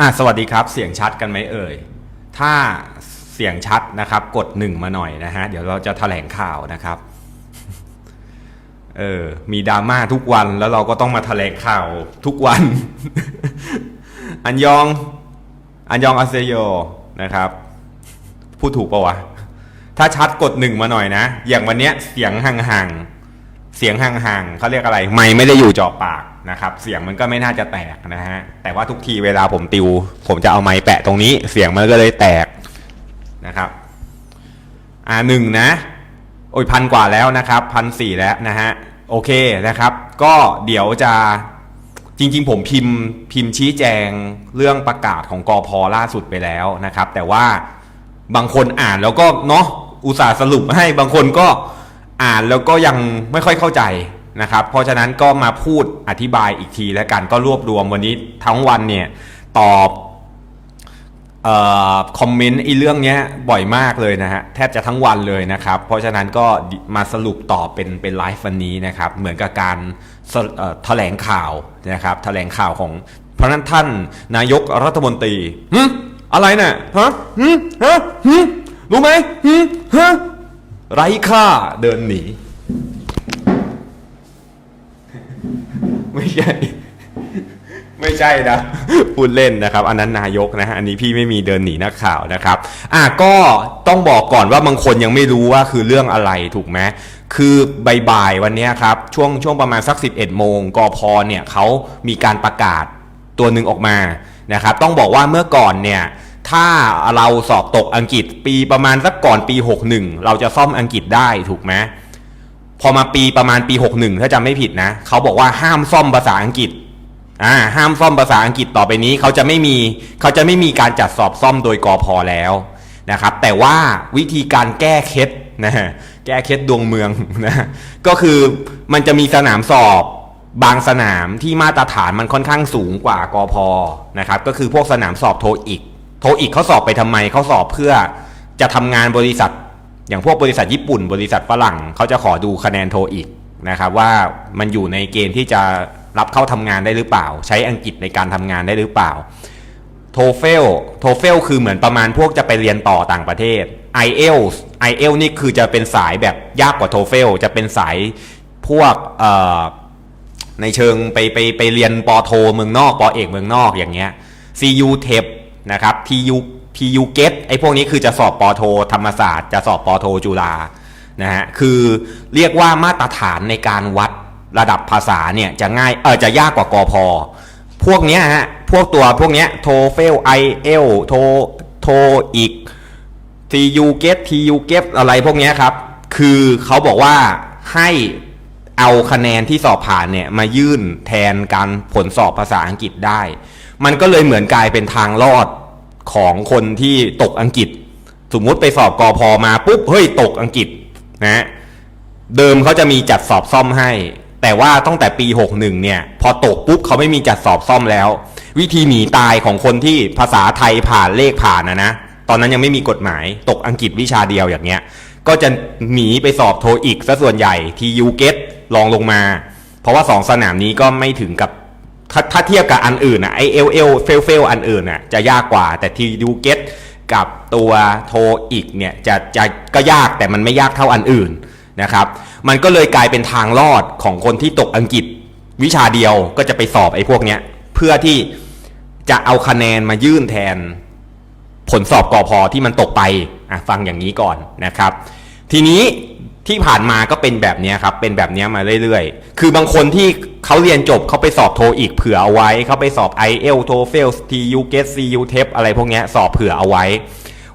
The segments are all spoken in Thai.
อะสวัสดีครับ เสียงชัดกันไหมเอ่ย ถ้าเสียงชัดนะครับ กดหนึ่งมาหน่อยนะฮะ เดี๋ยวเราจะแถลงข่าวนะครับ เออ มีดราม่าทุกวันแล้วเราก็ต้องมาแถลงข่าวทุกวัน อันยอง อันยองอาเซโยนะครับ พูดถูกปะวะ ถ้าชัดกดหนึ่งมาหน่อยนะ อย่างวันเนี้ยเสียงห่างๆ เสียงห่างๆเขาเรียกอะไร ไม่ไม่ได้อยู่จาะปาก นะครับเสียงมันก็ไม่น่าจะแตกนะฮะแต่ว่าทุกทีเวลาผมติว ผมจะเอาไม้แปะตรงนี้ เสียงมันก็เลยแตกนะครับอ่าหนึ่งนะโอ้ยพันกว่าแล้วนะครับพันสี่แล้วนะฮะโอเคนะครับ ก็เดี๋ยวจะจริงๆ ผมพิมพ์พิมพ์ชี้แจงเรื่องประกาศของกอพอล่าสุดไปแล้วนะครับ แต่ว่าบางคนอ่านแล้วก็เนาะอุตส่าห์สรุปให้บางคนก็อ่านแล้วก็ยังไม่ค่อยเข้าใจ นะครับเพราะฉะนั้นก็มาพูดอธิบายอีกทีแล้วกันก็รวบรวมวันนี้ทั้งวันเนี่ยตอบออคอมเมนต์อ้เรื่องเนี้ยบ่อยมากเลยนะฮะแทบจะทั้งวันเลยนะครับ เพราะฉะนั้นก็มาสรุปต่อเป็นเป็นไลฟ์วันนี้นะครับ เหมือนกับการแถลงข่าวนะครับแถลงข่าวของเพราะนั้นท่านนายกรัฐมนตรีหึอะไรน่ะฮะหึฮะหึรู้ไหมหึฮะไร้ค่าเดินหนี ไม่ใช่ ไม่ใช่นะพูดเล่นนะครับ อันนั้นนายกนะฮะอันนี้พี่ไม่มีเดินหนีนักข่าวนะครับ อะก็ต้องบอกก่อนว่าบางคนยังไม่รู้ว่าคือเรื่องอะไรถูกไหมคือบ่ายๆวันนี้ครับ ช่วงช่วงประมาณสัก 11 โมงกอพอเนี่ยเขามีการประกาศตัวหนึ่งออกมานะครับ ต้องบอกว่าเมื่อก่อนเนี่ยถ้าเราสอบตกอังกฤษปีประมาณสักก่อนปี 61 เราจะซ่อมอังกฤษได้ถูกไหม พอมาปีประมาณปี61ถ้าจำไม่ผิดนะเขาบอกว่าห้ามซ่อมภาษาอังกฤษอ่าห้ามซ่อมภาษาอังกฤษต่อไปนี้เขาจะไม่มีเขาจะไม่มีการจัดสอบซ่อมโดยกอพอแล้วนะครับ แต่ว่าวิธีการแก้เคล็ดนะแก้เคล็ดดวงเมืองนะก็คือมันจะมีสนามสอบบางสนามที่มาตรฐานมันค่อนข้างสูงกว่ากอพอนะครับ ก็คือพวกสนามสอบโทอีก โทอีกเขาสอบไปทำไมเขาสอบเพื่อจะทำงานบริษัท อย่างพวกบริษัทญี่ปุ่น บริษัทฝรั่งเขาจะขอดูคะแนนโทอีกนะครับว่ามันอยู่ในเกณฑ์ที่จะรับเข้าทำงานได้หรือเปล่า ใช้อังกฤษในการทำงานได้หรือเปล่าโทเฟลโทเฟลคือเหมือนประมาณพวกจะไปเรียนต่อต่างประเทศ i อ l t s i อ l นี่คือจะเป็นสายแบบยากกว่าโทเฟลจะเป็นสายพวกในเชิงไปไปไปเรียนปอโทเมืองนอกปอเอกเมืองนอกอย่างเงี้ย CU TEP นะครับ TU TU GET ไอ้พวกนี้คือจะสอบปอโท ธรรมศาสตร์ จะสอบปอโทจุฬานะฮะคือเรียกว่ามาตรฐานในการวัดระดับภาษาเนี่ยจะง่ายเออจะยากกว่ากอพอพวกเนี้ยฮะพวกตัวพวกเนี้ยโทเฟลไอเอลโทโทอีก TU get TU get อะไรพวกเนี้ยครับ คือเขาบอกว่าให้เอาคะแนนที่สอบผ่านเนี่ยมายื่นแทนการผลสอบภาษาอังกฤษได้ มันก็เลยเหมือนกลายเป็นทางรอด ของคนที่ตกอังกฤษ สมมุติไปสอบกอพอมาปุ๊บเฮ้ยตกอังกฤษนะเดิมเขาจะมีจัดสอบซ่อมให้ แต่ว่าตั้งแต่ปี 61 เนี่ย พอตกปุ๊บเขาไม่มีจัดสอบซ่อมแล้ว วิธีหนีตายของคนที่ภาษาไทยผ่านเลขผ่านนะนะตอนนั้นยังไม่มีกฎหมายตกอังกฤษวิชาเดียวอย่างเงี้ย ก็จะหนีไปสอบโทอีกซะส่วนใหญ่ทียูเกตลองลงมา เพราะว่าสองสนามนี้ก็ไม่ถึงกับ ถ้าถ้าเทียบกับอันอื่นอะไอเอลเอลเฟลเฟลอันอื่นอะจะยากกว่าแต่ทียูเกตกับตัวโทอีกเนี่ยจะจะก็ยากแต่มันไม่ยากเท่าอันอื่นนะครับมันก็เลยกลายเป็นทางรอดของคนที่ตกอังกฤษวิชาเดียวก็จะไปสอบไอ้พวกเนี้ยเพื่อที่จะเอาคะแนนมายื่นแทนผลสอบกอพอที่มันตกไปอะฟังอย่างนี้ก่อนนะครับ ทีนี้ ที่ผ่านมาก็เป็นแบบเนี้ยครับ เป็นแบบเนี้ยมาเรื่อยๆ คือบางคนที่เขาเรียนจบเขาไปสอบโทอีกเผื่อเอาไว้ เขาไปสอบ i อ l TOEFL TU GET CU TEP อะไรพวกเนี้ยสอบเผื่อเอาไว้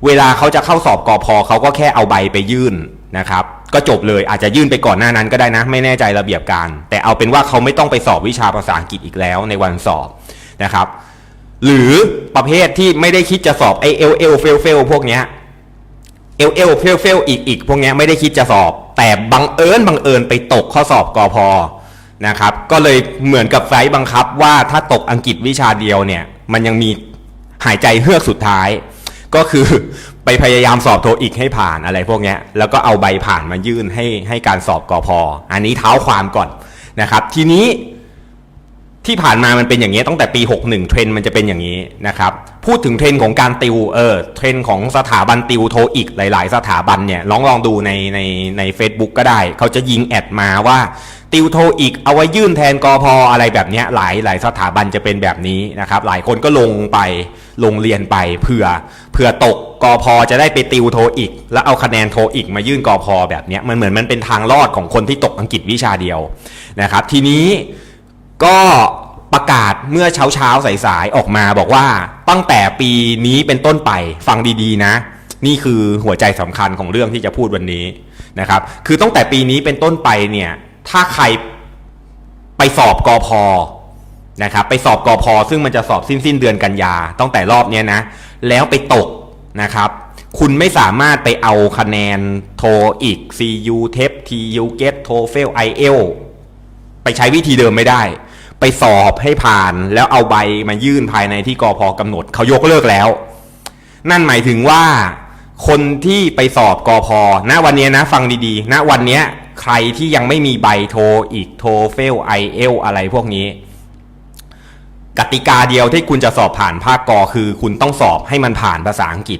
เวลาเขาจะเข้าสอบกอพอเขาก็แค่เอาใบไปยื่นนะครับ ก็จบเลยอาจจะยื่นไปก่อนหน้านั้นก็ได้นะ ไม่แน่ใจระเบียบการ แต่เอาเป็นว่าเขาไม่ต้องไปสอบวิชาภาษาอังกฤษอีกแล้วในวันสอบนะครับ หรือประเภทที่ไม่ได้คิดจะสอบไอเอลเอลเฟลเฟลพวกเนี้ย เอลเอลเฟลเฟลอีกอีกพวกนี้ไม่ได้คิดจะสอบ แต่บังเอิญบังเอิญไปตกข้อสอบกอพอนะครับ ก็เลยเหมือนกับไฟบังคับว่าถ้าตกอังกฤษวิชาเดียวเนี่ย มันยังมีหายใจเฮือกสุดท้าย ก็คือไปพยายามสอบโทอีกให้ผ่านอะไรพวกนี้แล้วก็เอาใบผ่านมายื่นให้ให้การสอบกอพออันนี้เท้าความก่อนนะครับ ทีนี้ ที่ผ่านมามันเป็นอย่างนี้ตั้งแต่ปี 61 เทรนมันจะเป็นอย่างนี้นะครับ พูดถึงเทรนของการติวเออเทรนของสถาบันติวโทอีกหลาย ๆ สถาบันเนี่ยลองลองดูในในใน Facebook ก็ได้ เขาจะยิงแอดมาว่า ติวโทอีกเอาไว้ยื่นแทนกอพออะไรแบบนี้หลายหลายสถาบันจะเป็นแบบนี้นะครับ หลายคนก็ลงไปลงเรียนไปเผื่อเผื่อตกกอพอจะได้ไปติวโทอีก แล้วเอาคะแนนโทอีกมายื่นกอพอแบบนี้มันเหมือนมันเป็นทางรอดของคนที่ตกอังกฤษวิชาเดียวนะครับ ทีนี้ ก็ประกาศเมื่อเช้าเช้าๆสายๆออกมาบอกว่าตั้งแต่ปีนี้เป็นต้นไปฟังดีๆนะ นี่คือหัวใจสำคัญของเรื่องที่จะพูดวันนี้นะครับ คือตั้งแต่ปีนี้เป็นต้นไปเนี่ยถ้าใครไปสอบกอพอนะครับไปสอบกอพอซึ่งมันจะสอบสิ้นสิ้นเดือนกันยาตั้งแต่รอบเนี้ยนะ แล้วไปตกนะครับ คุณไม่สามารถไปเอาคะแนนโทอีก CU TEP TU GET TOEFL IELTS ไปใช้วิธีเดิมไม่ได้ ไปสอบให้ผ่าน แล้วเอาใบมายื่นภายในที่กอพอกำหนดเขายกเลิกแล้ว นั่นหมายถึงว่า คนที่ไปสอบกอพอณวันนี้นะฟังดีๆณวันนี้ใครที่ยังไม่มีใบโทอีกโทเฟลไอเอลอะไรพวกนี้ กติกาเดียวที่คุณจะสอบผ่านภาคกอคือ คุณต้องสอบให้มันผ่านภาษาอังกฤษ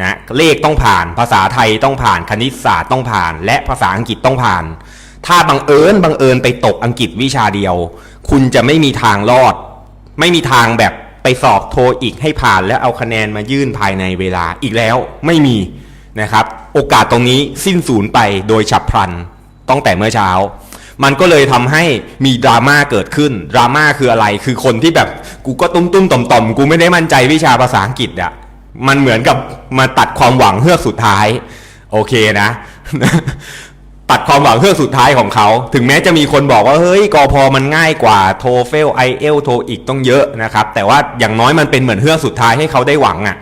นะเลขต้องผ่านภาษาไทยต้องผ่านคณิตศาสตร์ต้องผ่าน และภาษาอังกฤษต้องผ่าน ถ้าบังเอิญบังเอิญไปตกอังกฤษวิชาเดียว คุณจะไม่มีทางรอด ไม่มีทางแบบไปสอบโทอีกให้ผ่านแล้วเอาคะแนนมายื่นภายในเวลาอีกแล้วไม่มีนะครับ โอกาสตรงนี้สิ้นสูญไปโดยฉับพลันตั้งแต่เมื่อเช้า มันก็เลยทำให้มีดราม่าเกิดขึ้นดราม่าคืออะไรคือคนที่แบบกูก็ตุ้มตุ้มต่อมต่อมกูไม่ได้มั่นใจวิชาภาษาอังกฤษอะมันเหมือนกับมาตัดความหวังเฮือกสุดท้าย โอเคนะ ตัดความหวังเฮือกสุดท้ายของเขา ถึงแม้จะมีคนบอกว่า เฮ้ยกอพอมันง่ายกว่าโทเฟลไอเอลโทอีกต้องเยอะนะครับ แต่ว่าอย่างน้อยมันเป็นเหมือนเฮือกสุดท้ายให้เขาได้หวังอะ่ะ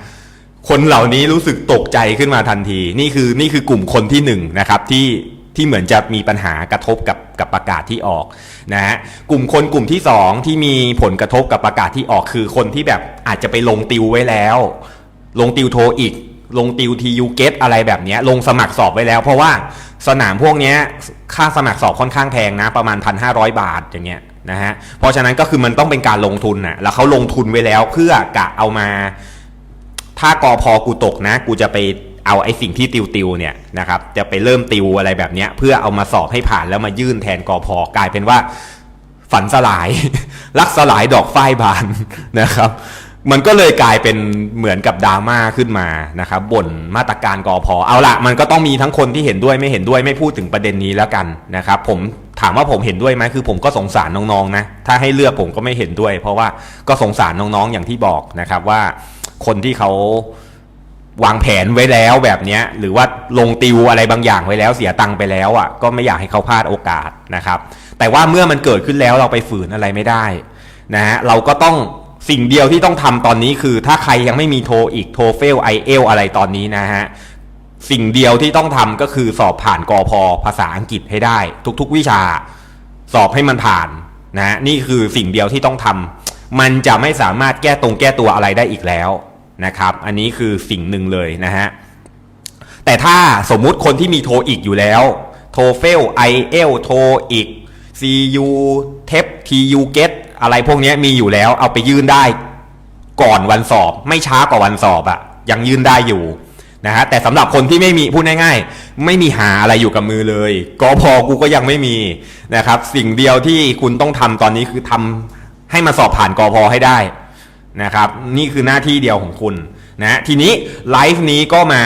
คนเหล่านี้รู้สึกตกใจขึ้นมาทันที นี่คือนี่คือกลุ่มคนที่หนึ่งนะครับที่ที่เหมือนจะมีปัญหากระทบกับกับประกาศที่ออกนะฮะกลุ่มคนกลุ่มที่สองที่มีผลกระทบกับประกาศที่ออกคือคนที่แบบอาจจะไปลงติวไว้แล้ว ลงติวโทอีก ลงติวทียูเกตอะไรแบบเนี้ยลงสมัครสอบไว้แล้ว เพราะว่า สนามพวกนี้ค่าสมัครสอบค่อนข้างแพงนะประมาณ 1,500 บาทอย่างเงี้ยนะฮะเพราะฉะนั้นก็คือมันต้องเป็นการลงทุนนะแล้วเขาลงทุนไว้แล้วเพื่อกะเอามา ถ้ากอพอกูตกนะ กูจะไปเอาไอ้สิ่งที่ติวติวเนี่ยนะครับจะไปเริ่มติวอะไรแบบเนี้ยเพื่อเอามาสอบให้ผ่านแล้วมายื่นแทนกอพอกลายเป็นว่าฝันสลายลักสลายดอกฝ้ายบานนะครับ มันก็เลยกลายเป็นเหมือนกับดราม่าขึ้นมานะครับบ่นมาตรการกอพอเอาละมันก็ต้องมีทั้งคนที่เห็นด้วยไม่เห็นด้วยไม่พูดถึงประเด็นนี้แล้วกันนะครับผมถามว่าผมเห็นด้วยไหมคือผมก็สงสารน้องๆนะถ้าให้เลือกผมก็ไม่เห็นด้วย เพราะว่าก็สงสารน้องๆอย่างที่บอกนะครับว่าคนที่เขาวางแผนไว้แล้วแบบนี้หรือว่าลงติวอะไรบางอย่างไว้แล้วเสียตังค์ไปแล้วอะก็ไม่อยากให้เขาพลาดโอกาสนะครับ แต่ว่าเมื่อมันเกิดขึ้นแล้วเราไปฝืนอะไรไม่ได้นะฮะเราก็ต้อง สิ่งเดียวที่ต้องทำตอนนี้คือถ้าใครยังไม่มีโทอีกโทเฟลไอเอลอะไรตอนนี้นะฮะ สิ่งเดียวที่ต้องทำก็คือสอบผ่านกอพอภาษาอังกฤษให้ได้ ทุก ๆ วิชาสอบให้มันผ่านนะฮะนี่คือสิ่งเดียวที่ต้องทำมันจะไม่สามารถแก้ตรงแก้ตัวอะไรได้อีกแล้วนะครับ อันนี้คือสิ่งหนึ่งเลยนะฮะ แต่ถ้าสมมุติคนที่มีโทอีกอยู่แล้ว โทเฟลไอเอลโทอีก CU TEP TU GET อะไรพวกนี้มีอยู่แล้วเอาไปยื่นได้ก่อนวันสอบ ไม่ช้ากว่าวันสอบอะยังยื่นได้อยู่นะฮะแต่สำหรับคนที่ไม่มีพูดง่ายๆ ไม่มีหาอะไรอยู่กับมือเลยกอพอกูก็ยังไม่มีนะครับสิ่งเดียวที่คุณต้องทำตอนนี้คือทำให้มาสอบผ่านกอพอให้ได้นะครับนี่คือหน้าที่เดียวของคุณนะทีนี้ไลฟ์นี้ก็มา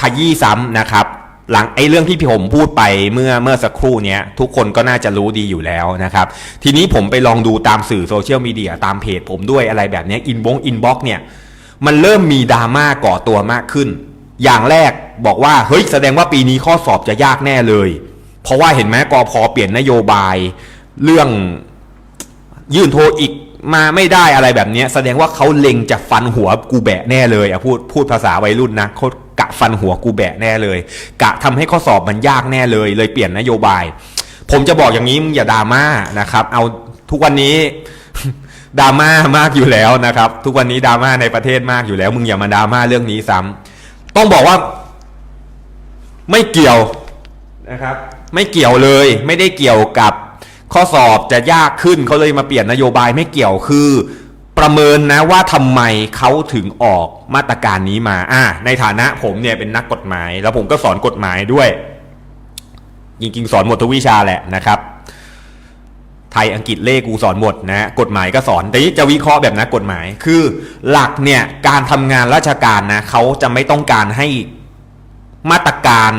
ขยี้ซ้ำนะครับ หลังไอ้เรื่องที่ผมพูดไปเมื่อเมื่อสักครู่เนี้ยทุกคนก็น่าจะรู้ดีอยู่แล้วนะครับ ทีนี้ผมไปลองดูตามสื่อโซเชียลมีเดียตามเพจผมด้วยอะไรแบบนี้อินบงอินบ็อกเนี่ย มันเริ่มมีดราม่าก่อตัวมากขึ้น อย่างแรกบอกว่า เฮ้ย แสดงว่าปีนี้ข้อสอบจะยากแน่เลย เพราะว่าเห็นไหมกอพอเปลี่ยนนโยบาย เรื่องยื่นโทรอีกมาไม่ได้อะไรแบบนี้แสดงว่าเขาเล็งจะฟันหัวกูแบะแน่เลยอะพูดพูดภาษาวัยรุ่นนะเขา กะฟันหัวกูแบะแน่เลย กะทำให้ข้อสอบมันยากแน่เลย เลยเปลี่ยนนโยบาย ผมจะบอกอย่างนี้มึงอย่าดราม่านะครับ เอาทุกวันนี้ดราม่ามากอยู่แล้วนะครับ ทุกวันนี้ดราม่าในประเทศมากอยู่แล้ว มึงอย่ามาดราม่าเรื่องนี้ซ้ำต้องบอกว่า ไม่เกี่ยวนะครับ ไม่เกี่ยวเลย ไม่ได้เกี่ยวกับข้อสอบจะยากขึ้นเขาเลยมาเปลี่ยนนโยบายไม่เกี่ยวคือ ประเมินนะว่าทำไมเขาถึงออกมาตรการนี้มาอ่าในฐานะผมเนี่ยเป็นนักกฎหมาย แล้วผมก็สอนกฎหมายด้วย จริงๆ สอนหมดทุกวิชาแหละนะครับ ไทยอังกฤษเลขกูสอนหมดนะกฎหมายก็สอน แต่นี่จะวิเคราะห์แบบนักกฎหมาย คือหลักเนี่ยการทำงานราชการนะเขาจะไม่ต้องการให้มาตรการ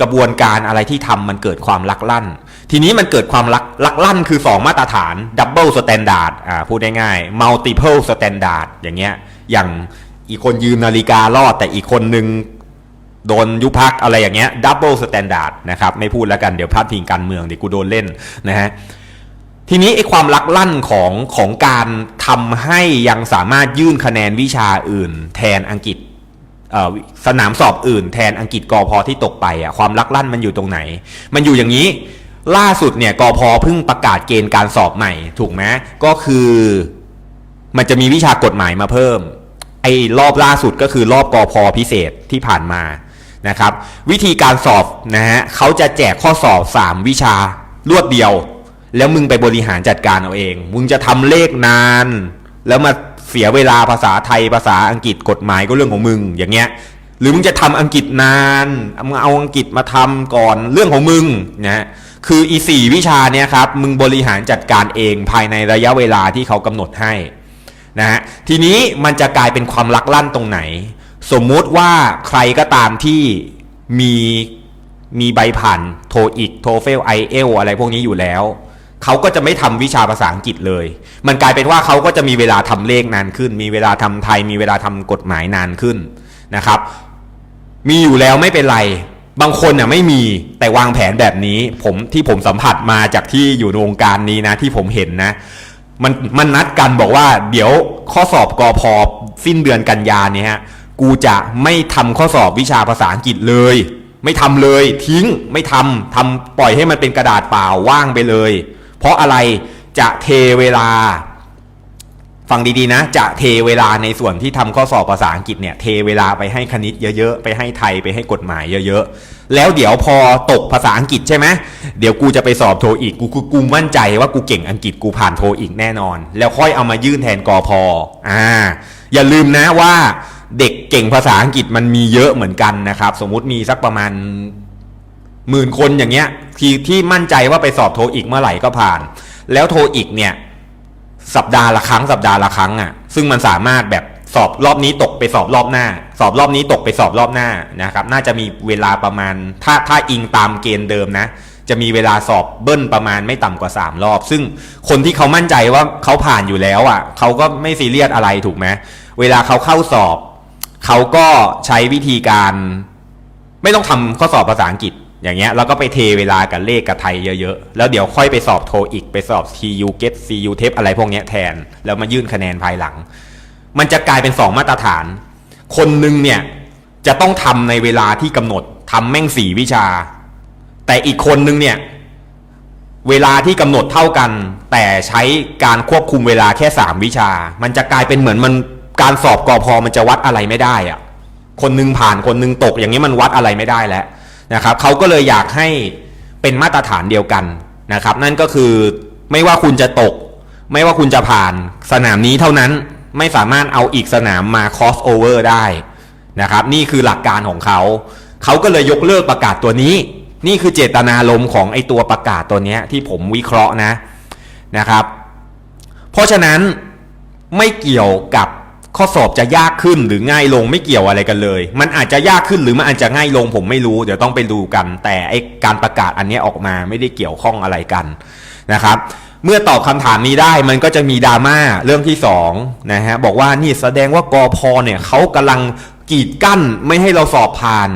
กระบวนการอะไรที่ทำมันเกิดความลักลั่น ทีนี้มันเกิดความลักลักลั่นคือ 2 มาตรฐาน Double Standard อ่าพูดง่ายๆ Multiple Standard อย่างเงี้ยอย่างอีกคนยืมนาฬิการอด แต่อีกคนนึงโดนยุพักอะไรอย่างเงี้ยดับเบิลสแตนดาร์ดนะครับไม่พูดแล้วกันเดี๋ยวพลาดพิงการเมืองเดี๋ยวกูโดนเล่นนะฮะทีนี้ไอ้ความลักลั่นของของการทำให้ยังสามารถยื่นคะแนนวิชาอื่น แทนอังกฤษสนามสอบอื่นแทนอังกฤษกอพอที่ตกไปอะความลักลั่นมันอยู่ตรงไหน มันอยู่อย่างนี้ ล่าสุดเนี่ยกอพอเพิ่งประกาศเกณฑ์การสอบใหม่ ถูกไหมก็คือมันจะมีวิชากฎหมายมาเพิ่ม ไอ้รอบล่าสุดก็คือรอบกอพอพิเศษที่ผ่านมานะครับ วิธีการสอบนะฮะเขาจะแจกข้อสอบ 3 วิชารวดเดียว แล้วมึงไปบริหารจัดการเอาเอง มึงจะทำเลขนาน แล้วมาเสียเวลาภาษาไทยภาษาอังกฤษกฎหมายก็เรื่องของมึงอย่างเงี้ยหรือมึงจะทำอังกฤษนานมึงเอาอังกฤษมาทำก่อนเรื่องของมึงนะฮะ คืออีสี่วิชาเนี้ยครับมึงบริหารจัดการเองภายในระยะเวลาที่เขากำหนดให้นะฮะทีนี้มันจะกลายเป็นความลักลั่นตรงไหน สมมุติว่าใครก็ตามที่มีมีใบผ่านโทอีกโทเฟลไอเอลอะไรพวกนี้อยู่แล้ว เขาก็จะไม่ทำวิชาภาษาอังกฤษเลย มันกลายเป็นว่าเขาก็จะมีเวลาทำเลขนานขึ้น มีเวลาทำไทย มีเวลาทำกฎหมายนานขึ้นนะครับ มีอยู่แล้วไม่เป็นไร บางคนน่ะไม่มีแต่วางแผนแบบนี้ ผมที่ผมสัมผัสมาจากที่อยู่ในวงการนี้นะ ที่ผมเห็นนะ มันมันนัดกันบอกว่า เดี๋ยวข้อสอบกอพอสิ้นเดือนกันยาเนี่ยฮะกูจะไม่ทำข้อสอบวิชาภาษาอังกฤษเลย ไม่ทำเลยทิ้งไม่ทำทำปล่อยให้มันเป็นกระดาษเปล่าว่างไปเลย เพราะอะไรจะเทเวลา ฟังดีๆนะจะเทเวลาในส่วนที่ทำข้อสอบภาษาอังกฤษเนี่ยเทเวลาไปให้คณิตเยอะๆ ไปให้ไทยไปให้กฎหมายเยอะๆ แล้วเดี๋ยวพอตกภาษาอังกฤษใช่ไหมเดี๋ยวกูจะไปสอบโทอีกกูกูกูมั่นใจว่ากูเก่งอังกฤษกูผ่านโทอีกแน่นอน แล้วค่อยเอามายื่นแทนกอพออ่าอย่าลืมนะว่าเด็กเก่งภาษาอังกฤษมันมีเยอะเหมือนกันนะครับ สมมุติมีสักประมาณหมื่นคนอย่างเงี้ยที่ที่มั่นใจว่าไปสอบโทอีกเมื่อไหร่ก็ผ่าน แล้วโทอีกเนี่ย สัปดาห์ละครั้งสัปดาห์ละครั้งอะ ซึ่งมันสามารถแบบสอบรอบนี้ตกไปสอบรอบหน้า สอบรอบนี้ตกไปสอบรอบหน้านะครับ น่าจะมีเวลาประมาณ ถ้าถ้าอิงตามเกณฑ์เดิมนะ จะมีเวลาสอบเบิ้ลประมาณไม่ต่ำกว่า 3 รอบ ซึ่งคนที่เขามั่นใจว่าเขาผ่านอยู่แล้วอะเขาก็ไม่ซีเรียสอะไรถูกไหมเวลาเขาเข้าสอบ เขาก็ใช้วิธีการ ไม่ต้องทำข้อสอบภาษาอังกฤษ อย่างเงี้ยแล้วก็ไปเทเวลากับเลขกับไทยเยอะๆ แล้วเดี๋ยวค่อยไปสอบโทอีกไปสอบ TU GET CU TEP อะไรพวกเนี้ยแทน แล้วมายื่นคะแนนภายหลัง มันจะกลายเป็น 2 มาตรฐาน คนหนึ่งเนี่ยจะต้องทำในเวลาที่กำหนดทำแม่งสี่วิชา แต่อีกคนนึงเนี่ยเวลาที่กำหนดเท่ากัน แต่ใช้การควบคุมเวลาแค่ 3 วิชา มันจะกลายเป็นเหมือนมันการสอบกอพอมันจะวัดอะไรไม่ได้อะคนหนึงผ่านคนหนึงตกอย่างนี้มันวัดอะไรไม่ได้แล้ว นะครับเขาก็เลยอยากให้เป็นมาตรฐานเดียวกันนะครับ นั่นก็คือไม่ว่าคุณจะตก ไม่ว่าคุณจะผ่านสนามนี้เท่านั้นไม่สามารถเอาอีกสนามมา cross over ได้นะครับ นี่คือหลักการของเขา เขาก็เลยยกเลิกประกาศตัวนี้ นี่คือเจตนารมณ์ของไอตัวประกาศตัวนี้ที่ผมวิเคราะห์นะนะครับ เพราะฉะนั้นไม่เกี่ยวกับ ข้อสอบจะยากขึ้นหรือง่ายลงไม่เกี่ยวอะไรกันเลย มันอาจจะยากขึ้นหรือมันอาจจะง่ายลง ผมไม่รู้เดี๋ยวต้องไปดูกัน แต่ไอการประกาศอันนี้ออกมาไม่ได้เกี่ยวข้องอะไรกันนะครับเมื่อตอบคำถามนี้ได้มันก็จะมีดราม่าเรื่องที่สองนะฮะบอกว่านี่แสดงว่ากอพอเนี่ยเขากำลังกีดกั้นไม่ให้เราสอบผ่าน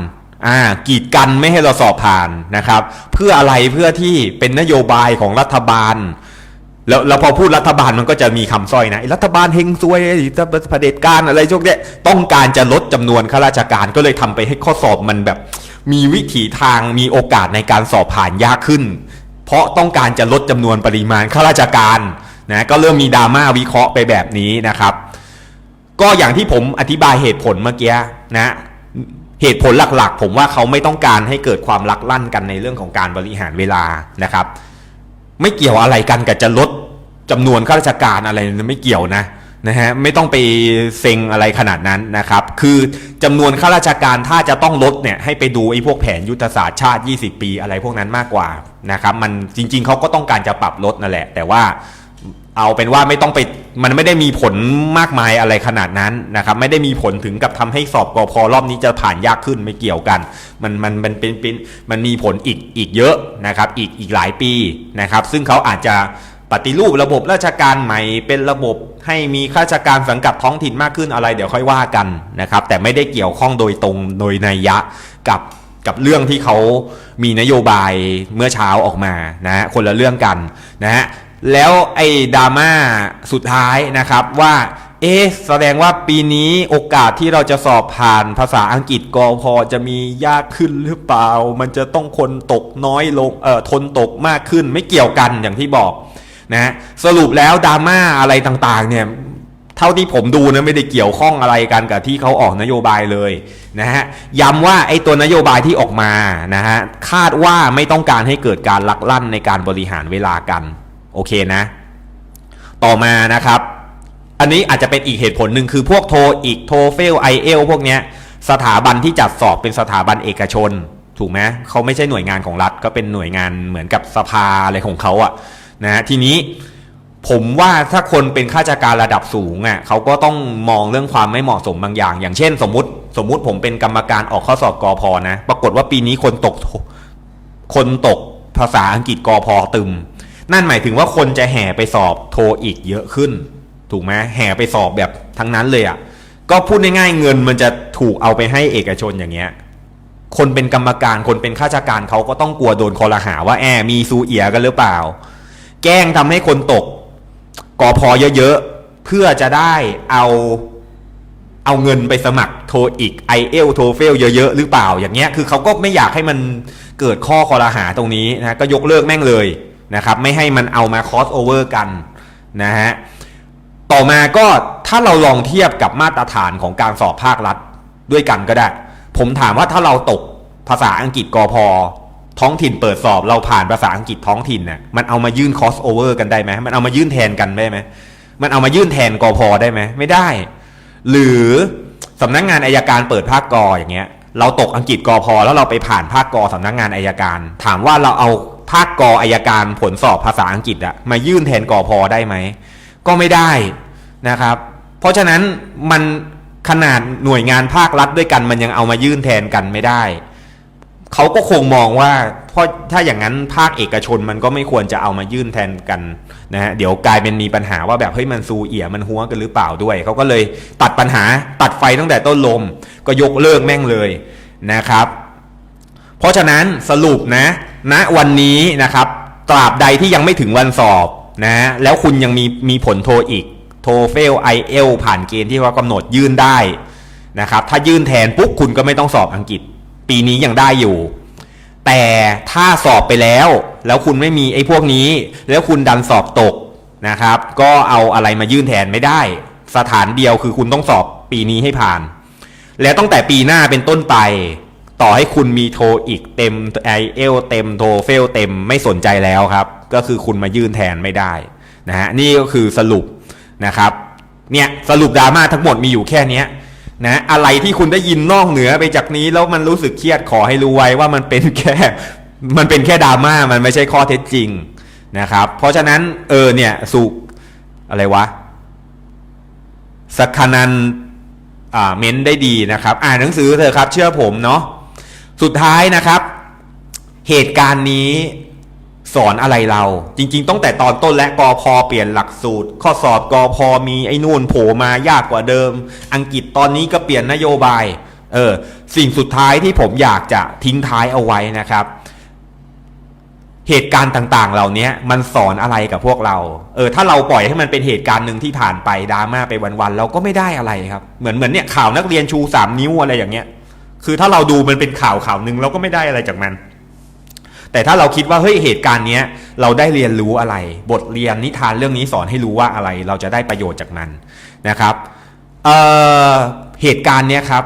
อ่ากีดกันไม่ให้เราสอบผ่านนะครับ เพื่ออะไรเพื่อที่เป็นนโยบายของรัฐบาล แล้วแล้วพอพูดรัฐบาลมันก็จะมีคำสร้อยนะรัฐบาลเฮงซวยไอ้เผด็จการอะไรพวกเนี้ยต้องการจะลดจำนวนข้าราชการก็เลยทำไปให้ข้อสอบมันแบบ มีวิถีทางมีโอกาสในการสอบผ่านยากขึ้น เพราะต้องการจะลดจำนวนปริมาณข้าราชการนะก็เริ่มมีดราม่าวิเคราะห์ไปแบบนี้นะครับ ก็อย่างที่ผมอธิบายเหตุผลเมื่อกี้นะเหตุผลหลักๆ ผมว่าเขาไม่ต้องการให้เกิดความลักลั่นกันในเรื่องของการบริหารเวลานะครับ ไม่เกี่ยวอะไรกันกับจะลดจำนวนข้าราชการอะไรไม่เกี่ยวนะนะฮะไม่ต้องไปเซ็งอะไรขนาดนั้นนะครับ คือจำนวนข้าราชการถ้าจะต้องลดเนี่ยให้ไปดูไอ้พวกแผนยุทธศาสตร์ชาติ 20 ปีอะไรพวกนั้นมากกว่านะครับมันจริงๆเขาก็ต้องการจะปรับลดนั่นแหละ แต่ว่า เอาเป็นว่าไม่ต้องไปมันไม่ได้มีผลมากมายอะไรขนาดนั้นนะครับ ไม่ได้มีผลถึงกับทำให้สอบกอพอรอบนี้จะผ่านยากขึ้นไม่เกี่ยวกัน มันมันมันเป็นเป็นมันมีผลอีกอีกเยอะนะครับ อีกอีกหลายปีนะครับ ซึ่งเขาอาจจะปฏิรูประบบราชการใหม่เป็นระบบให้มีข้าราชการสังกัดท้องถิ่นมากขึ้นอะไร เดี๋ยวค่อยว่ากันนะครับ แต่ไม่ได้เกี่ยวข้องโดยตรงโดยนัยยะกับกับเรื่องที่เขามีนโยบายเมื่อเช้าออกมานะฮะคนละเรื่องกันนะฮะ แล้วไอ้ดราม่าสุดท้ายนะครับว่าเอ๊ะแสดงว่าปีนี้โอกาสที่เราจะสอบผ่านภาษาอังกฤษกอพอจะมียากขึ้นหรือเปล่า มันจะต้องคนตกน้อยลงเอ่อทนตกมากขึ้นไม่เกี่ยวกันอย่างที่บอกนะสรุปแล้วดราม่าอะไรต่างๆเนี่ยเท่าที่ผมดูนะไม่ได้เกี่ยวข้องอะไรกันกับที่เขาออกนโยบายเลยนะฮะย้ำว่าไอ้ตัวนโยบายที่ออกมานะฮะคาดว่าไม่ต้องการให้เกิดการลักลั่นในการบริหารเวลากัน โอเคนะ ต่อมานะครับ อันนี้อาจจะเป็นอีกเหตุผลหนึ่งคือพวกโทอีกโทเฟลไอเอลพวกเนี้ยสถาบันที่จัดสอบเป็นสถาบันเอกชน ถูกไหมเขาไม่ใช่หน่วยงานของรัฐก็เป็นหน่วยงานเหมือนกับสภาอะไรของเขาอะนะทีนี้ผมว่าถ้าคนเป็นข้าราชการระดับสูงอะเขาก็ต้องมองเรื่องความไม่เหมาะสมบางอย่าง อย่างเช่น สมมติสมมติผมเป็นกรรมการออกข้อสอบกอพอนะ ปรากฏว่าปีนี้คนตก คนตกภาษาอังกฤษกอพอตึม นั่นหมายถึงว่าคนจะแห่ไปสอบโทอีกเยอะขึ้น ถูกไหมแห่ไปสอบแบบทั้งนั้นเลยอะ่ะก็พูดง่ายๆเงินมันจะถูกเอาไปให้เอกชนอย่างเงี้ยคนเป็นกรรมการคนเป็นข้าราชการเขาก็ต้องกลัวโดนคอรหาว่าแอมีซูเอียกันหรือเปล่า แกล้งทำให้คนตกกอพอเยอะๆ เพื่อจะได้เอาเอาเงินไปสมัครโทอีกไอเอลโทเฟลเยอะๆ หรือเปล่าอย่างเงี้ยคือเขาก็ไม่อยากให้มันเกิดข้อคอรหาตรงนี้นะก็ยกเลิกแม่งเลย นะครับไม่ให้มันเอามาคอสโอเวอร์กันนะฮะต่อมาก็ถ้าเราลองเทียบกับมาตรฐานของการสอบภาครัฐด้วยกันก็ได้ ผมถามว่าถ้าเราตกภาษาอังกฤษกอพอท้องถิ่นเปิดสอบเราผ่านภาษาอังกฤษท้องถิ่นน่ะมันเอามายื่นคอสโอเวอร์กันได้ไหมมันเอามายื่นแทนกันได้ไหมมันเอามายื่นแทนกอพอได้ไหมไม่ได้ หรือสำนักงงานอายการเปิดภาคกออย่างเงี้ย เราตกอังกฤษกอพอแล้วเราไปผ่านภาคกอสำนักงานอายการ ถามว่าเราเอา ภาคกออายการผลสอบภาษาอังกฤษอะมายื่นแทนกอพอได้ไหม ก็ไม่ได้นะครับ เพราะฉะนั้นมันขนาดหน่วยงานภาครัฐด้วยกันมันยังเอามายื่นแทนกันไม่ได้ เขาก็คงมองว่าเพราะถ้าอย่างนั้นภาคเอกชนมันก็ไม่ควรจะเอามายื่นแทนกันนะฮะเดี๋ยวกลายเป็นมีปัญหาว่าแบบเฮ้ยมันซูเอียมันหัวกันหรือเปล่าด้วย เขาก็เลยตัดปัญหาตัดไฟตั้งแต่ต้นลม ก็ยกเลิกแม่งเลยนะครับ เพราะฉะนั้นสรุปนะณนะวันนี้นะครับตราบใดที่ยังไม่ถึงวันสอบนะแล้วคุณยังมีมีผลโทอีก โทเฟลไอเอลผ่านเกณฑ์ที่เขากำหนดยื่นได้นะครับถ้ายื่นแทนปุ๊บคุณก็ไม่ต้องสอบอังกฤษ ปีนี้ยังได้อยู่ แต่ถ้าสอบไปแล้ว แล้วคุณไม่มีไอ้พวกนี้ แล้วคุณดันสอบตกนะครับ ก็เอาอะไรมายื่นแทนไม่ได้ สถานเดียวคือคุณต้องสอบปีนี้ให้ผ่าน แล้วตั้งแต่ปีหน้าเป็นต้นไป ต่อให้คุณมีโทอีกเต็มไอเอลเต็มโทเฟลเต็มไม่สนใจแล้วครับ ก็คือคุณมายื่นแทนไม่ได้นะฮะนี่ก็คือสรุปนะครับเนี่ยสรุปดราม่าทั้งหมดมีอยู่แค่นี้นะอะไรที่คุณได้ยินนอกเหนือไปจากนี้แล้วมันรู้สึกเครียดขอให้รู้ไว้ว่ามันเป็นแค่มันเป็นแค่ดราม่ามันไม่ใช่ข้อเท็จจริงนะครับ เพราะฉะนั้นเออเนี่ยสุอะไรวะสักคนันอ่าเม้นได้ดีนะครับ อ่านหนังสือเถอะครับ เชื่อผมเนาะ สุดท้ายนะครับ เหตุการณ์นี้สอนอะไรเราจริง ๆ ต้องแต่ตอนต้นและกอพอเปลี่ยนหลักสูตร ข้อสอบกอพอมีไอ้นู่นโผล่มายากกว่าเดิม อังกฤษตอนนี้ก็เปลี่ยนนโยบายเออสิ่งสุดท้ายที่ผมอยากจะทิ้งท้ายเอาไว้นะครับ เหตุการณ์ต่างๆ เหล่านี้มันสอนอะไรกับพวกเราเออถ้าเราปล่อยให้มันเป็นเหตุการณ์หนึ่งที่ผ่านไปดราม่าไปวันๆเราก็ไม่ได้อะไรครับ เหมือนเหมือนเนี่ยข่าวนักเรียนชูสามนิ้วอะไรอย่างเงี้ย คือถ้าเราดูมันเป็นข่าวข่าวหนึ่งเราก็ไม่ได้อะไรจากมัน แต่ถ้าเราคิดว่าเฮ้ยเหตุการณ์เนี้ยเราได้เรียนรู้อะไร บทเรียนนิทานเรื่องนี้สอนให้รู้ว่าอะไร เราจะได้ประโยชน์จากมันนะครับเเหตุการณ์เนี้ยครับ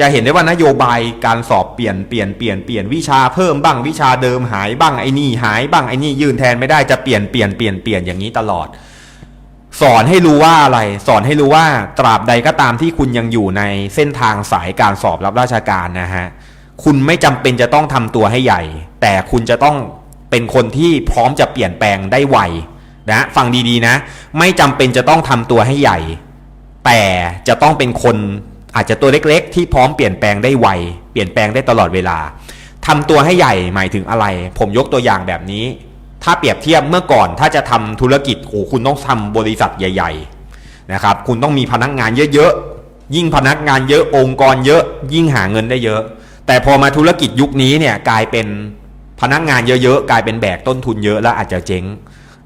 จะเห็นได้ว่านโยบายการสอบเปลี่ยนเปลี่ยนเปลี่ยนเปลี่ยนวิชาเพิ่มบ้างวิชาเดิมหายบ้างไอ้นี่หายบ้างไอ้นี่ยืนแทนไม่ได้จะเปลี่ยนเปลี่ยนเปลี่ยนเปลี่ยนอย่างนี้ตลอด สอนให้รู้ว่าอะไร สอนให้รู้ว่าตราบใดก็ตามที่คุณยังอยู่ในเส้นทางสายการสอบรับราชการนะฮะคุณไม่จำเป็นจะต้องทำตัวให้ใหญ่ แต่คุณจะต้องเป็นคนที่พร้อมจะเปลี่ยนแปลงได้ไวนะฟังดีๆนะ ไม่จำเป็นจะต้องทำตัวให้ใหญ่ แต่จะต้องเป็นคนอาจจะตัวเล็กๆ ที่พร้อมเปลี่ยนแปลงได้ไวเปลี่ยนแปลงได้ตลอดเวลาทำตัวให้ใหญ่หมายถึงอะไร ผมยกตัวอย่างแบบนี้ ถ้าเปรียบเทียบเมื่อก่อนถ้าจะทำธุรกิจโอ้คุณต้องทำบริษัทใหญ่ ๆ นะครับ คุณต้องมีพนักงานเยอะๆ ยิ่งพนักงานเยอะองค์กรเยอะ ยิ่งหาเงินได้เยอะ แต่พอมาธุรกิจยุคนี้เนี่ยกลายเป็นพนักงานเยอะๆ กลายเป็นแบกต้นทุนเยอะแล้วอาจจะเจ๊ง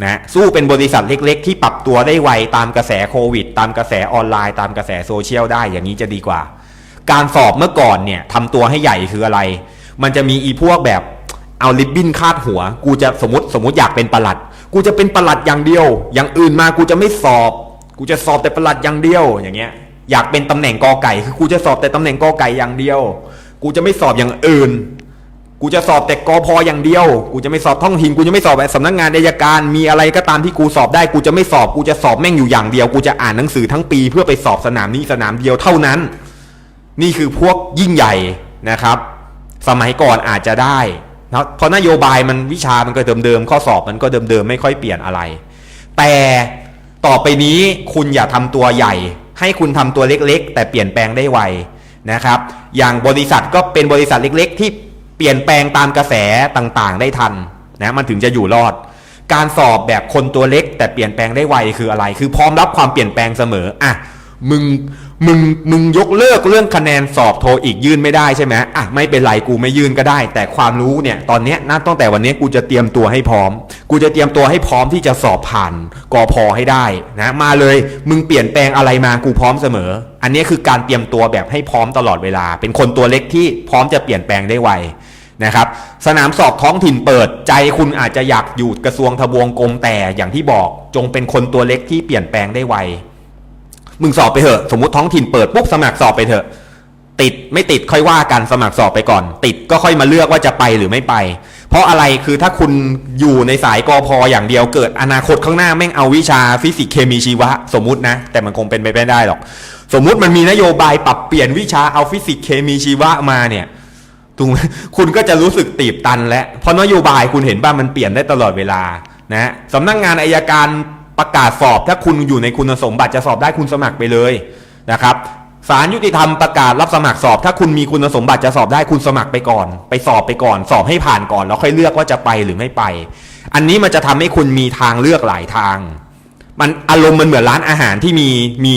นะสู้เป็นบริษัทเล็ก ๆ ที่ปรับตัวได้ไวตามกระแสโควิด ตามกระแสออนไลน์ ตามกระแสโซเชียลได้อย่างนี้จะดีกว่า การสอบเมื่อก่อนเนี่ยทำตัวให้ใหญ่คืออะไร มันจะมีอีพวกแบบ เอาลิบบิ้นคาดหัว กูจะสมมติสมมติอยากเป็นประหลัด กูจะเป็นประหลัดอย่างเดียว อย่างอื่นมากูจะไม่สอบ กูจะสอบแต่ประหลัดอย่างเดียว อย่างเงี้ย อยากเป็นตำแหน่งกอไก่ คือกูจะสอบแต่ตำแหน่งกอไก่อย่างเดียว กูจะไม่สอบอย่างอื่น กูจะสอบแต่กอพออย่างเดียว กูจะไม่สอบท้องถิ่น กูจะไม่สอบแบบสำนักงานอัยการ มีอะไรก็ตามที่กูสอบได้ กูจะไม่สอบ กูจะสอบแม่งอยู่อย่างเดียว กูจะอ่านหนังสือทั้งปี เพื่อไปสอบสนามนี้สนามเดียวเท่านั้น นี่คือพวกยิ่งใหญ่นะครับ สมัยก่อนอาจจะได้ นะเพราะนโยบายมันวิชามันก็เดิมๆข้อสอบมันก็เดิมๆไม่ค่อยเปลี่ยนอะไร แต่ต่อไปนี้คุณอย่าทำตัวใหญ่ ให้คุณทำตัวเล็กๆ แต่เปลี่ยนแปลงได้ไวนะครับ อย่างบริษัทก็เป็นบริษัทเล็ก ๆ ที่เปลี่ยนแปลงตามกระแสต่างๆ ได้ทันนะมันถึงจะอยู่รอด การสอบแบบคนตัวเล็ก แต่เปลี่ยนแปลงได้ไวคืออะไร คือพร้อมรับความเปลี่ยนแปลงเสมออะ มึงมึงมึงยกเลิกเรื่องคะแนนสอบโทอีกยื่นไม่ได้ใช่ไหมอะไม่เป็นไรกูไม่ยื่นก็ได้ แต่ความรู้เนี่ยตอนเนี้ยนับตั้งแต่วันนี้กูจะเตรียมตัวให้พร้อม กูจะเตรียมตัวให้พร้อมที่จะสอบผ่านกอพอให้ได้นะมาเลยมึงเปลี่ยนแปลงอะไรมากูพร้อมเสมอ อันนี้คือการเตรียมตัวแบบให้พร้อมตลอดเวลา เป็นคนตัวเล็กที่พร้อมจะเปลี่ยนแปลงได้ไวนะครับสนามสอบท้องถิ่นเปิดใจคุณอาจจะอยากอยู่กระทรวงทบวงกรมแต่อย่างที่บอกจงเป็นคนตัวเล็กที่เปลี่ยนแปลงได้ไว มึงสอบไปเถอะสมมติท้องถิ่นเปิดปุ๊บสมัครสอบไปเถอะ ติดไม่ติดค่อยว่ากันสมัครสอบไปก่อน ติดก็ค่อยมาเลือกว่าจะไปหรือไม่ไป เพราะอะไรคือถ้าคุณอยู่ในสายกอพออย่างเดียวเกิดอนาคตข้างหน้าแม่งเอาวิชาฟิสิกส์เคมีชีวะ สมมตินะ แต่มันคงเป็นไปไม่ได้หรอก สมมุติมันมีนโยบายปรับเปลี่ยนวิชาเอาฟิสิกส์เคมีชีวะมาเนี่ยถูกคุณก็จะรู้สึกตีบตัน แล้วเพราะนโยบายคุณเห็นบ้ามันเปลี่ยนได้ตลอดเวลานะสำนักงงานอายการ ประกาศสอบถ้าคุณอยู่ในคุณสมบัติจะสอบได้คุณสมัครไปเลยนะครับศาลยุติธรรมประกาศรับสมัครสอบ ถ้าคุณมีคุณสมบัติจะสอบได้คุณสมัครไปก่อน ไปสอบไปก่อน สอบให้ผ่านก่อน แล้วค่อยเลือกว่าจะไปหรือไม่ไป อันนี้มันจะทำให้คุณมีทางเลือกหลายทาง มันอารมณ์มันเหมือนร้านอาหารที่มีมี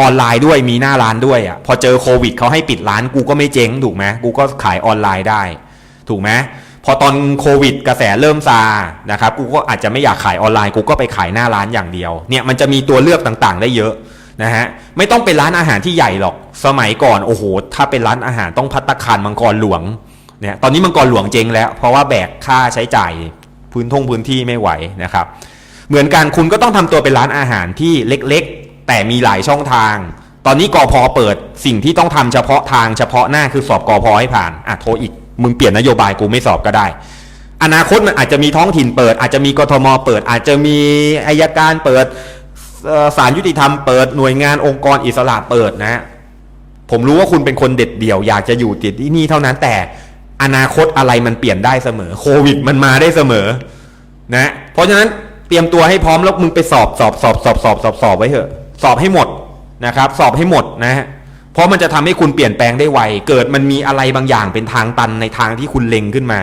ออนไลน์ด้วยมีหน้าร้านด้วยอะพอเจอโควิดเขาให้ปิดร้านกูก็ไม่เจ๊งถูกไหมกูก็ขายออนไลน์ได้ ถูกไหม พอตอนโควิดกระแสเริ่มซานะครับกูก็อาจจะไม่อยากขายออนไลน์กูก็ไปขายหน้าร้านอย่างเดียวเนี่ยมันจะมีตัวเลือกต่างๆ ได้เยอะนะฮะไม่ต้องเป็นร้านอาหารที่ใหญ่หรอกสมัยก่อนโอ้โหถ้าเป็นร้านอาหารต้องพัตตาคารมังกรหลวงเนี่ยตอนนี้มังกรหลวงเจ๊งแล้ว เพราะว่าแบกค่าใช้จ่ายพื้นท่งพื้นที่ไม่ไหวนะครับ เหมือนกันคุณก็ต้องทำตัวเป็นร้านอาหารที่เล็กๆ แต่มีหลายช่องทาง ตอนนี้กอพอเปิดสิ่งที่ต้องทำเฉพาะทางเฉพาะหน้าคือสอบกอพอให้ผ่านอะโทรอีก มึงเปลี่ยนนโยบายกูไม่สอบก็ได้ อนาคตมันอาจจะมีท้องถิ่นเปิด อาจจะมีกทมเปิด อาจจะมีอายการเปิดศาลยุติธรรมเปิดหน่วยงานองค์กรอิสระเปิดนะ ผมรู้ว่าคุณเป็นคนเด็ดเดี่ยวอยากจะอยู่ติดที่นี่เท่านั้นแต่อนาคตอะไรมันเปลี่ยนได้เสมอโควิดมันมาได้เสมอนะเพราะฉะนั้นเตรียมตัวให้พร้อมแล้วมึงไปสอบสอบสอบสอบสอบสอบสอบไว้เถอะ สอบให้หมดนะครับ สอบให้หมดนะฮะ ราะมันจะทำให้คุณเปลี่ยนแปลงได้ไว เกิดมันมีอะไรบางอย่างเป็นทางตันในทางที่คุณเล็งขึ้นมา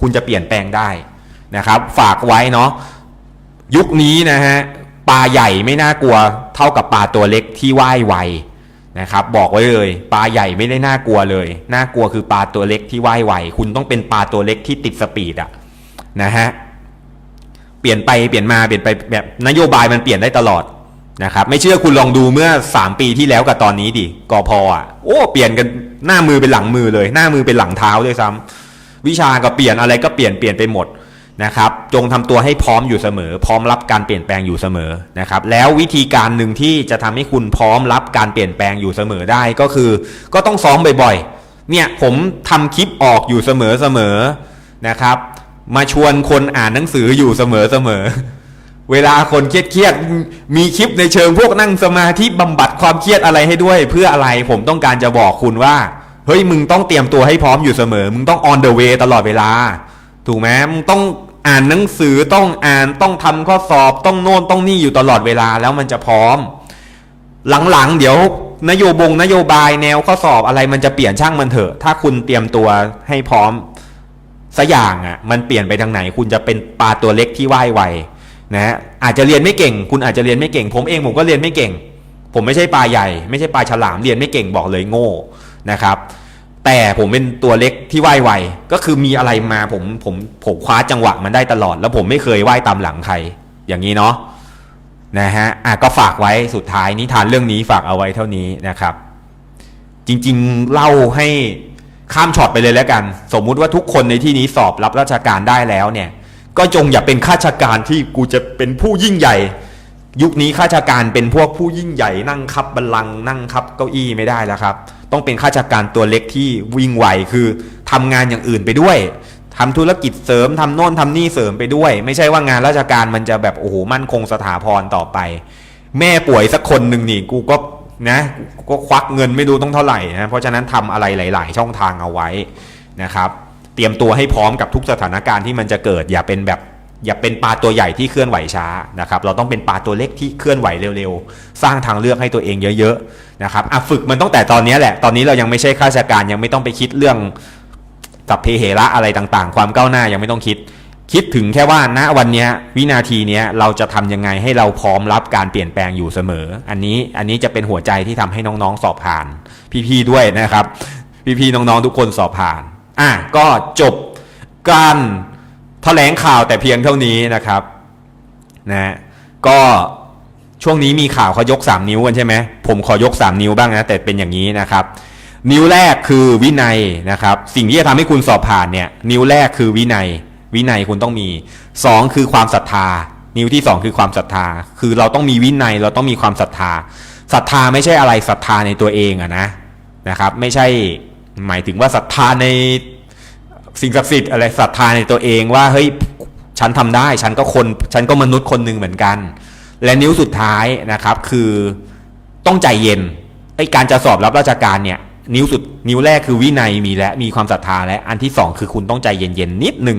คุณจะเปลี่ยนแปลงได้นะครับ ฝากไว้เนาะยุคนี้นะฮะปลาใหญ่ไม่น่ากลัวเท่ากับปลาตัวเล็กที่ว่ายไวนะครับบอกไว้เลยปลาใหญ่ไม่ได้น่ากลัวเลยน่ากลัวคือปลาตัวเล็กที่ว่ายไวคุณต้องเป็นปลาตัวเล็กที่ติดสปีดอะนะฮะเปลี่ยนไปเปลี่ยนมาเปลี่ยนไปแบบนโยบายมันเปลี่ยนได้ตลอด นะครับไม่เชื่อคุณลองดูเมื่อ 3 ปีที่แล้วกับตอนนี้ดิกอพออะโอ้เปลี่ยนกันหน้ามือเป็นหลังมือเลย หน้ามือเป็นหลังเท้าด้วยซ้ำวิชาก็เปลี่ยนอะไรก็เปลี่ยนเปลี่ยนไปหมดนะครับจงทำตัวให้พร้อมอยู่เสมอ พร้อมรับการเปลี่ยนแปลงอยู่เสมอนะครับแล้ววิธีการหนึ่งที่จะทำให้คุณพร้อมรับการเปลี่ยนแปลงอยู่เสมอได้ก็คือ ก็ต้องซ้อมบ่อยๆเนี่ยผมทำคลิปออกอยู่เสมอๆนะครับมาชวนคนอ่านหนังสืออยู่เสมอๆ เวลาคนเครียดๆ มีคลิปในเชิงพวกนั่งสมาธิบำบัดความเครียดอะไรให้ด้วย เพื่ออะไรผมต้องการจะบอกคุณว่า เฮ้ยมึงต้องเตรียมตัวให้พร้อมอยู่เสมอ มึงต้อง on the way ตลอดเวลา ถูกไหมมึงต้องอ่านหนังสือต้องอ่านต้องทำข้อสอบต้องโน่นต้องนี่อยู่ตลอดเวลาแล้วมันจะพร้อม หลังๆ เดี๋ยวนโยบงนโยบายแนวข้อสอบอะไรมันจะเปลี่ยนช่างมันเถอะ ถ้าคุณเตรียมตัวให้พร้อมสักอย่างอะ มันเปลี่ยนไปทางไหน คุณจะเป็นปลาตัวเล็กที่ว่ายไว นะอาจจะเรียนไม่เก่ง คุณอาจจะเรียนไม่เก่ง ผมเองผมก็เรียนไม่เก่ง ผมไม่ใช่ปลาใหญ่ ไม่ใช่ปลาฉลามเรียนไม่เก่งบอกเลยโง่นะครับแต่ผมเป็นตัวเล็กที่ว่ายไวก็คือมีอะไรมาผมผมผมคว้าจังหวะมันได้ตลอด แล้วผมไม่เคยว่ายตามหลังใคร อย่างนี้เนาะนะฮะอะก็ฝากไว้สุดท้ายนิทานเรื่องนี้ฝากเอาไว้เท่านี้นะครับ จริงๆเล่าให้ข้ามช็อตไปเลยแล้วกัน สมมุติว่าทุกคนในที่นี้สอบรับราชการได้แล้วเนี่ย ก็จงอย่าเป็นข้าราชการที่กูจะเป็นผู้ยิ่งใหญ่ ยุคนี้ข้าราชการเป็นพวกผู้ยิ่งใหญ่นั่งคับบัลลังก์นั่งคับเก้าอี้ไม่ได้แล้วครับ ต้องเป็นข้าราชการตัวเล็กที่วิ่งไหวคือทำงานอย่างอื่นไปด้วยทำธุรกิจเสริมทำโน่นทำนี่เสริมไปด้วย ไม่ใช่ว่างานราชการมันจะแบบโอ้โหมั่นคงสถาพรต่อไป แม่ป่วยสักคนหนึ่งนี่กูก็นะกูก็ควักเงินไม่รู้ต้องเท่าไหร่นะเพราะฉะนั้นทำอะไรหลาย ๆ ช่องทางเอาไว้นะครับ เตรียมตัวให้พร้อมกับทุกสถานการณ์ที่มันจะเกิด อย่าเป็นแบบอย่าเป็นปลาตัวใหญ่ที่เคลื่อนไหวช้านะครับ เราต้องเป็นปลาตัวเล็กที่เคลื่อนไหวเร็วๆ สร้างทางเลือกให้ตัวเองเยอะๆนะครับอะฝึกมันตั้งแต่ตอนนี้แหละ ตอนนี้เรายังไม่ใช่ข้าราชการยังไม่ต้องไปคิดเรื่องสัพเพเหระอะไรต่างๆ ความก้าวหน้ายังไม่ต้องคิด คิดถึงแค่ว่าณวันนี้วินาทีนี้เราจะทำยังไงให้เราพร้อมรับการเปลี่ยนแปลงอยู่เสมอ อันนี้อันนี้จะเป็นหัวใจที่ทำให้น้องๆสอบผ่าน พี่ๆด้วยนะครับ พี่ๆน้องๆทุกคนสอบผ่าน อะก็จบการแถลงข่าวแต่เพียงเท่านี้นะครับนะก็ช่วงนี้มีข่าวเขายก 3 นิ้วกันใช่ไหมผมขอยก 3 นิ้วบ้างนะแต่เป็นอย่างนี้นะครับ นิ้วแรกคือวินัยนะครับ สิ่งที่จะทำให้คุณสอบผ่านเนี่ย นิ้วแรกคือวินัย วินัยคุณต้องมี 2 คือความศรัทธา นิ้วที่ 2 คือความศรัทธา คือเราต้องมีวินัยเราต้องมีความศรัทธาศรัทธาไม่ใช่อะไรศรัทธาในตัวเองอะนะนะครับ ไม่ใช่ หมายถึงว่าศรัทธาในสิ่งศักดิ์สิทธิ์อะไรศรัทธาในตัวเองว่าเฮ้ยฉันทำได้ฉันก็คนฉันก็มนุษย์คนหนึ่งเหมือนกัน และนิ้วสุดท้ายนะครับคือต้องใจเย็นไอการจะสอบรับราชการเนี่ยนิ้วสุดนิ้วแรกคือวินัยมีและมีความศรัทธาและอันที่สองคือคุณต้องใจเย็นๆนิดหนึ่ง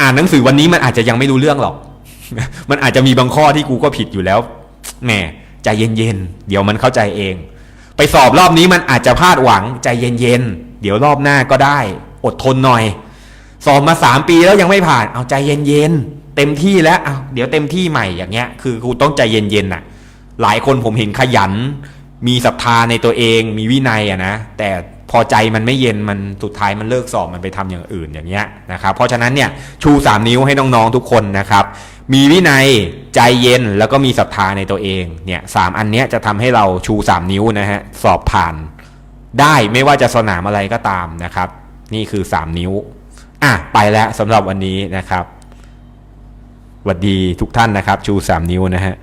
อ่านหนังสือวันนี้มันอาจจะยังไม่รู้เรื่องหรอก มันอาจจะมีบางข้อที่กูก็ผิดอยู่แล้วแหมใจเย็นๆเดี๋ยวมันเข้าใจเอง ไปสอบรอบนี้มันอาจจะพลาดหวังใจเย็นๆ เดี๋ยวรอบหน้าก็ได้ อดทนหน่อย สอบมาสามปีแล้วยังไม่ผ่าน เอาใจเย็นๆ เต็มที่แล้วเอาเดี๋ยวเต็มที่ใหม่อย่างเงี้ย คือครูต้องใจเย็นๆน่ะ หลายคนผมเห็นขยัน มีศรัทธาในตัวเอง มีวินัยอะนะ แต่ อใจมันไม่เย็นมันสุดท้ายมันเลิกสอบมันไปทำอย่างอื่นอย่างเงี้ยนะครับเพราะฉะนั้นเนี่ยชูสามนิ้วให้น้องๆทุกคนนะครับมีวินัยใจเย็นแล้วก็มีศรัทธาในตัวเองเนี่ยสามอันเนี้ยจะทำให้เราชูสามนิ้วนะฮะสอบผ่านได้ไม่ว่าจะสนามอะไรก็ตามนะครับ นี่คือสามนิ้วอะไปแล้วสำหรับวันนี้นะครับหวัดดีทุกท่านนะครับ ชูสามนิ้วนะฮะ